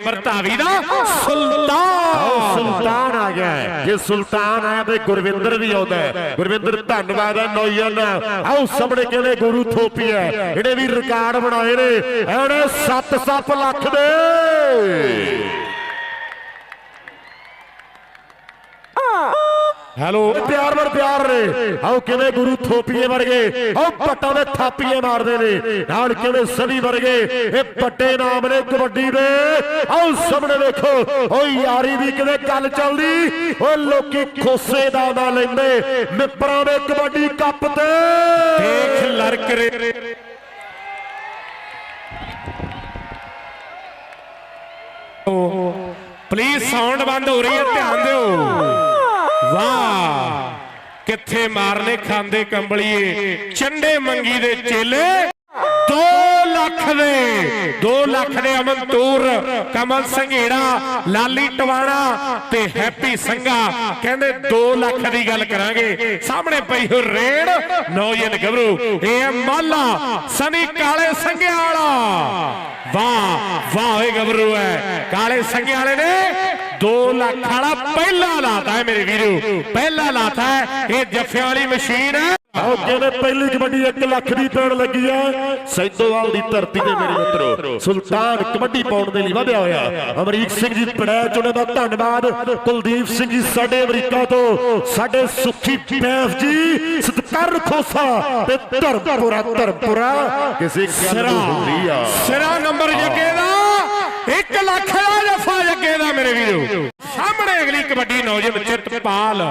Number ਧਾਵੀ ਦਾ ਸੁਲਤਾਨ ਸੁਲਤਾਨ ਆ ਗਿਆ। ਹੈ। ਜੇ ਸੁਲਤਾਨ ਆਇਆ ਤੇ ਗੁਰਵਿੰਦਰ ਵੀ ਆਉਂਦਾ ਹੈ। ਗੁਰਵਿੰਦਰ ਧੰਨਵਾਦ ਹੈ ਨੌਜਵਾਨ ਆਓ ਸਾਹਮਣੇ ਕਹਿੰਦੇ ਗੁਰੂ ਥੋਪੀ ਹੈ? ਇਹਨੇ ਵੀ ਰਿਕਾਰਡ ਬਣਾਏ ਨੇ ਇਹਨੇ 7-7 ਲੱਖ ਦੇ। ਹੈਲੋ। ਪਿਆਰ ਵਰ ਪਿਆਰ ਨੇ ਆਓ ਕਿਵੇਂ ਗੁਰੂ ਥੋਪੀਏ ਵਰਗੇ। ਆਓ ਪੱਟਾਂ ਦੇ ਥਾਪੀਏ ਮਾਰਦੇ ਨੇ। ਨਾਲ ਕਿਵੇਂ ਸਨੀ ਵਰਗੇ। ਇਹ ਪੱਟੇ ਨਾਮ ਨੇ ਕਬੱਡੀ ਦੇ। ਆਓ ਸਾਹਮਣੇ ਵੇਖੋ। ਓ ਯਾਰੀ ਦੀ ਕਿਵੇਂ ਗੱਲ ਚੱਲਦੀ। ਓ ਲੋਕੀ ਖੋਸੇ ਦਾ ਨਾ ਲੈਂਦੇ। ਮਿੱਪਰਾਂ ਦੇ ਕਬੱਡੀ ਕੱਪ ਤੇ। ਦੇਖ ਲੜਕ ਰੇ। ਪਲੀਜ਼ ਸਾਊਂਡ ਬੰਦ ਹੋ ਰਹੀ ਹੈ ਧਿਆਨ ਦਿਓ। ਕਿੱਥੇ ਮਾਰਨੇ ਖਾਂਦੇ ਕੰਬਲੀਏ, ਚੰਡੇ ਮੰਗੀ ਦੇ ਚੇਲੇ 2 ਲੱਖ ਦੇ 2 ਲੱਖ ਦੇ ਅਮਨ ਤੂਰ, ਕਮਲ ਸੰਘੇੜਾ, ਲਾਲੀ ਟਵਾਣਾ ਤੇ ਹੈਪੀ ਸੰਘਾ। ਕਹਿੰਦੇ 2 ਲੱਖ ਦੀ ਗੱਲ ਕਰਾਂਗੇ। ਸਾਹਮਣੇ ਪਈ ਹੋ ਰੇਡ ਨੌਜਨ ਗੱਭਰੂ, ਇਹ ਮਾਲਾ, ਸਨੀ ਕਾਲੇ ਸੰਘਿਆ ਵਾਲਾ। ਵਾਹ ਵਾਹ ਓਏ ਗੱਭਰੂ ਹੈ। ਕਾਲੇ ਸੰਘਿਆ ਵਾਲੇ ਨੇ 2 ਲੱਖ ਵਾਲਾ ਪਹਿਲਾ ਲਾਤਾ ਹੈ ਮੇਰੇ ਵੀਰੋ। ਪਹਿਲਾ ਲਾਤਾ ਹੈ ਇਹ ਜੱਫਿਆਂ ਵਾਲੀ ਮਸ਼ੀਨ ਹੈ ਆਓ ਪਹਿਲੀ ਕਬੱਡੀ 1 ਲੱਖ ਦੀ ਪੈਣ ਲੱਗੀ ਆ ਸੈਦੋਵਾਲ ਦੀ ਧਰਤੀ ਤੇ ਮੇਰੇ ਮਿੱਤਰੋ ਸੁਲਤਾਨ ਕਬੱਡੀ ਪਾਉਣ ਦੇ ਲਈ ਵਧਿਆ ਹੋਇਆ। ਅਮਰੀਕ ਸਿੰਘ ਜੀ ਪੜੈ ਚੁਣੇ ਦਾ ਧੰਨਵਾਦ। ਕੁਲਦੀਪ ਸਿੰਘ ਜੀ ਸਾਡੇ ਅਮਰੀਕਾ ਤੋਂ ਸਾਡੇ ਸੁਖੀ ਪੈਫ ਜੀ ਸਤਕਰ ਖੋਸਾ ਤੇ ਧਰਮਪੁਰਾ ਧਰਮਪੁਰਾ ਕਿਸੇ ਗੱਲ ਹੁੰਦੀ ਆ। ਸਿਰਾ ਨੰਬਰ ਜੱਗੇ ਦਾ 1 ਲੱਖ ਦਾ ਜਫਾ ਜੱਗੇ ਵੀਰੋ ਸਾਹਮਣੇ ਅਗਲੀ ਕਬੱਡੀ ਨੌਜਵਾਨ ਚਿੱਤਪਾਲ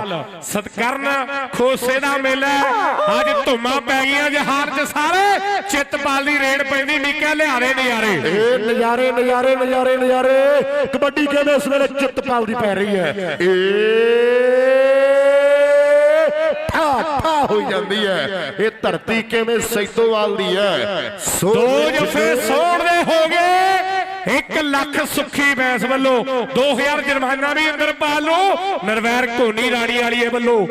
ਸਤਕਰਨ ਖੋਸੇ ਦਾ ਮੇਲਾ ਹੈ। ਅੱਜ ਧੁੰਮਾਂ ਪੈ ਗਈਆਂ ਜਹਾਰ ਚ ਸਾਰੇ। ਚਿੱਤਪਾਲ ਦੀ ਰੇਡ ਪੈਂਦੀ ਨਿੱਕਾ ਲਿਆਰੇ ਨਜ਼ਾਰੇ। ਇਹ ਨਜ਼ਾਰੇ ਨਜ਼ਾਰੇ ਨਜ਼ਾਰੇ ਨਜ਼ਾਰੇ। ਕਬੱਡੀ ਕਹਿੰਦੇ ਇਸ ਵੇਲੇ ਚਿੱਤਪਾਲ ਦੀ ਪੈ ਰਹੀ ਹੈ? ਠਾ ਠਾ ਹੋਈ ਜਾਂਦੀ ਹੈ। ਇਹ ਧਰਤੀ ਕਿਵੇਂ ਸੈਦੋਵਾਲ ਦੀ ਹੈ? ਸੋ ਜਫੇ ਸੋੜ ਦੇ ਹੋ ਗਏ। 1 ਲੱਖ ਸੁੱਖੀ ਬੈਸ ਵੱਲੋਂ 2000 ਜੁਰਮਾਨਾ ਵੀ ਅੰਦਰ ਪਾ ਲਓ। ਨਰਵੈਰ ਕੋਨੀ ਰਾਣੀ ਵਾਲੀਏ ਵੱਲੋਂ